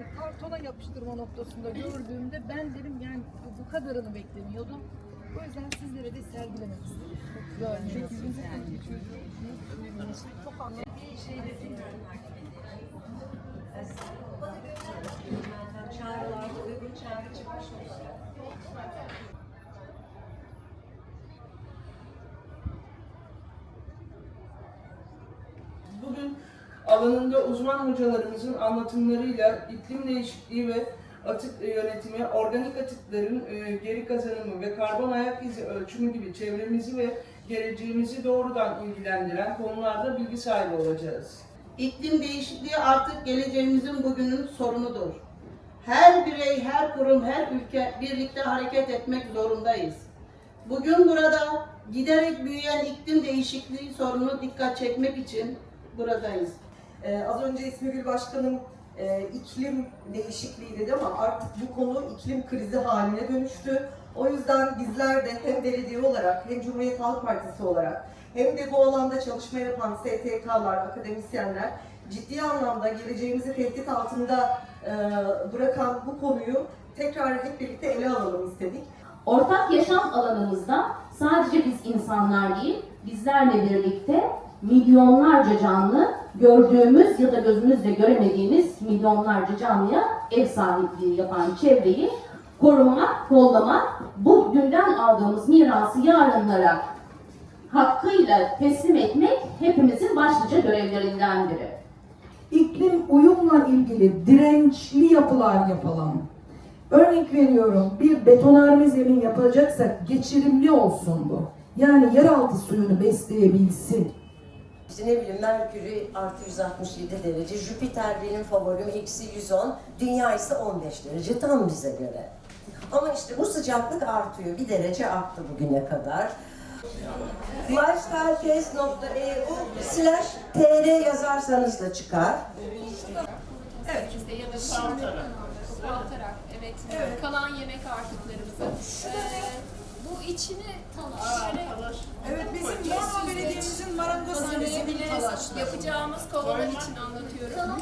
hani kartona yapıştırma noktasında gördüğümde ben dedim yani bu, kadarını beklemiyordum. O yüzden sizlere de sergilemek istedim. Çok güzel. Çünkü bizim yani çok anlamlı bir şeyde Çağrılarda uygun çağrı çıkmış olarak. Bugün alanında uzman hocalarımızın anlatımlarıyla iklim değişikliği ve atık yönetimi, organik atıkların e, geri kazanımı ve karbon ayak izi ölçümü gibi çevremizi ve geleceğimizi doğrudan ilgilendiren konularda bilgi sahibi olacağız. İklim değişikliği artık geleceğimizin bugünün sorunudur. Her birey, her kurum, her ülke birlikte hareket etmek zorundayız. Bugün burada giderek büyüyen iklim değişikliği sorunu dikkat çekmek için buradayız. Ee, az önce İsmi Gül Başkanım e, iklim değişikliği dedi ama artık bu konu iklim krizi haline dönüştü. O yüzden bizler de hem belediye olarak hem Cumhuriyet Halk Partisi olarak hem de bu alanda çalışma yapan STK'lar, akademisyenler ciddi anlamda geleceğimizi tehdit altında e, bırakan bu konuyu tekrar hep birlikte ele alalım istedik. Ortak yaşam alanımızda sadece biz insanlar değil, bizlerle birlikte milyonlarca canlı, gördüğümüz ya da gözümüzle göremediğimiz milyonlarca canlıya ev sahipliği yapan çevreyi korumak, kollamak, bugünden aldığımız mirası yarınlara hakkıyla teslim etmek hepimizin başlıca görevlerinden biri. iklim uyumla ilgili dirençli yapılar yapalım. Örnek veriyorum bir betonarme zemin yapacaksak geçirimli olsun bu. Yani yeraltı suyunu besleyebilsin. İşte ne bileyim Merkür'ü artı 167 derece, Jüpiter benim favorim eksi 110, Dünya ise 15 derece tam bize göre. Ama işte bu sıcaklık artıyor. Bir derece arttı bugüne kadar. lifestyletest.eu slash tr yazarsanız da çıkar. Evet. İşte ya da çoğaltarak. Çoğaltarak, evet. Kalan yemek artıklarımızı. Ee, bu içini Yapacağımız kovalar için anlatıyorum.